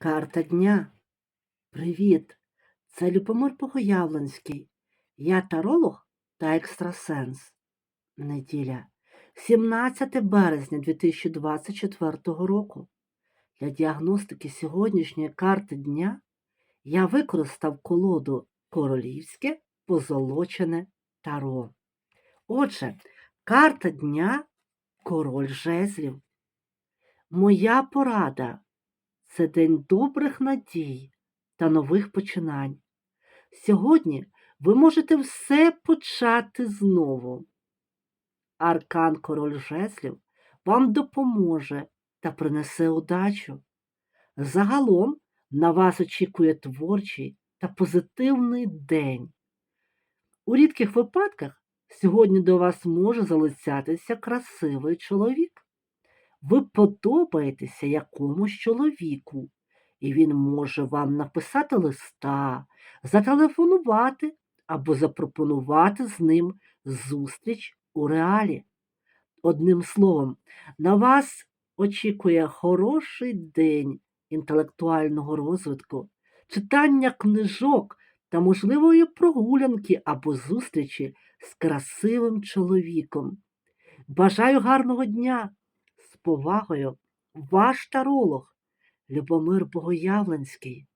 Карта дня. Привіт! Це Любомир Богоявленський. Я таролог та екстрасенс. Неділя. 17 березня 2024 року. Для діагностики сьогоднішньої карти дня я використав колоду Королівське позолочене таро. Отже, карта дня Король жезлів. Моя порада це день добрих надій та нових починань. Сьогодні ви можете все почати знову. Аркан Король жезлів вам допоможе та принесе удачу. Загалом на вас очікує творчий та позитивний день. У рідких випадках сьогодні до вас може залицятися красивий чоловік. Ви подобаєтеся якомусь чоловіку, і він може вам написати листа, зателефонувати або запропонувати з ним зустріч у реалі. Одним словом, на вас очікує хороший день інтелектуального розвитку, читання книжок та можливої прогулянки або зустрічі з красивим чоловіком. Бажаю гарного дня! Повагою, ваш таролог Любомир Богоявленський.